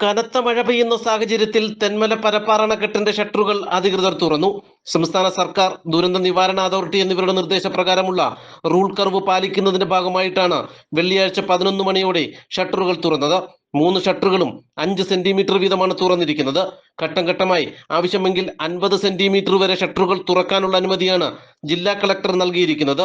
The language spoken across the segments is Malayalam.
കനത്ത മഴ പെയ്യുന്ന സാഹചര്യത്തിൽ തെന്മല പരപ്പാറ അണക്കെട്ടിന്റെ ഷട്ടറുകൾ അധികൃതർ തുറന്നു. സംസ്ഥാന സർക്കാർ ദുരന്ത നിവാരണ അതോറിറ്റി എന്നിവരുടെ നിർദ്ദേശപ്രകാരമുള്ള റൂൾ കർവ് പാലിക്കുന്നതിന്റെ ഭാഗമായിട്ടാണ് വെള്ളിയാഴ്ച പതിനൊന്ന് മണിയോടെ ഷട്ടറുകൾ തുറന്നത്. മൂന്ന് ഷട്ടറുകളും അഞ്ച് സെന്റിമീറ്റർ വീതമാണ് തുറന്നിരിക്കുന്നത്. ഘട്ടം ഘട്ടമായി ആവശ്യമെങ്കിൽ അൻപത് സെന്റിമീറ്റർ വരെ ഷട്ടറുകൾ തുറക്കാനുള്ള അനുമതിയാണ് ജില്ലാ കളക്ടർ നൽകിയിരിക്കുന്നത്.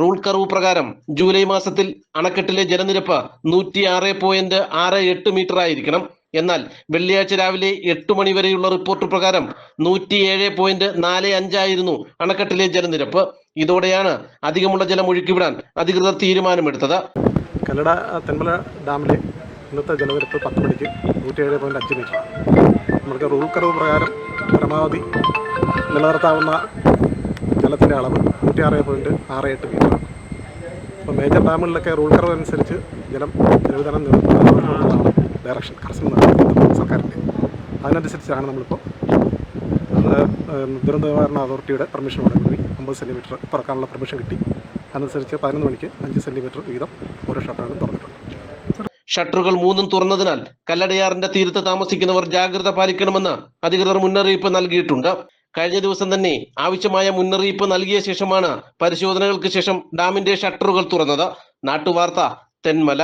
റൂൾ കർവ് പ്രകാരം ജൂലൈ മാസത്തിൽ അണക്കെട്ടിലെ ജലനിരപ്പ് നൂറ്റി ആറ് പോയിന്റ് ആറ് എട്ട് മീറ്റർ ആയിരിക്കണം. എന്നാൽ വെള്ളിയാഴ്ച രാവിലെ എട്ട് മണി വരെയുള്ള റിപ്പോർട്ട് പ്രകാരം നൂറ്റി ഏഴ് പോയിന്റ് നാല് അഞ്ചായിരുന്നു അണക്കെട്ടിലെ ജലനിരപ്പ്. ഇതോടെയാണ് അധികമുള്ള ജലം ഒഴുക്കിവിടാൻ അധികൃതർ തീരുമാനമെടുത്തത്. കല്ലട തെന്മല ഡാമിലെ ഇന്നത്തെ ജലനിരപ്പ് പത്ത് മണിക്ക് നൂറ്റി ഏഴ് പോയിന്റ് അഞ്ച് മീറ്ററാണ് നമുക്ക് റൂൾ കർവ് പ്രകാരം പരമാവധി നിലനിർത്താവുന്ന ജലത്തിന്റെ അളവ് നൂറ്റി ആറ് പോയിന്റ് ആറ് എട്ട് മീറ്ററാണ് അപ്പോൾ മേജർ ഡാമുകളിലൊക്കെ റൂൾ കർവ് അനുസരിച്ച് ജലം ജലവിതരണം നിർത്തുന്നതാണ് ഡയറക്ഷൻ കർശന സർക്കാരിന്റെ. അതിനനുസരിച്ചാണ് നമ്മളിപ്പോൾ ദുരന്ത നിവാരണ അതോറിറ്റിയുടെ പെർമിഷനോടെ കൂടി അമ്പത് സെന്റിമീറ്റർ തുറക്കാനുള്ള പെർമിഷൻ കിട്ടി. അതനുസരിച്ച് പതിനൊന്ന് മണിക്ക് അഞ്ച് സെന്റിമീറ്റർ വീതം ഓരോ ഷട്ടറാണ് തുറന്നിട്ടുണ്ട്. ഷട്ടറുകൾ മൂന്നും തുറന്നതിനാൽ കല്ലടയാറിന്റെ തീരത്ത് താമസിക്കുന്നവർ ജാഗ്രത പാലിക്കണമെന്ന് അധികൃതർ മുന്നറിയിപ്പ് നൽകിയിട്ടുണ്ട്. കഴിഞ്ഞ ദിവസം തന്നെ ആവശ്യമായ മുന്നറിയിപ്പ് നൽകിയ ശേഷമാണ് പരിശോധനകൾക്ക് ശേഷം ഡാമിന്റെ ഷട്ടറുകൾ തുറന്നത്. നാട്ടുവാർത്ത തെന്മല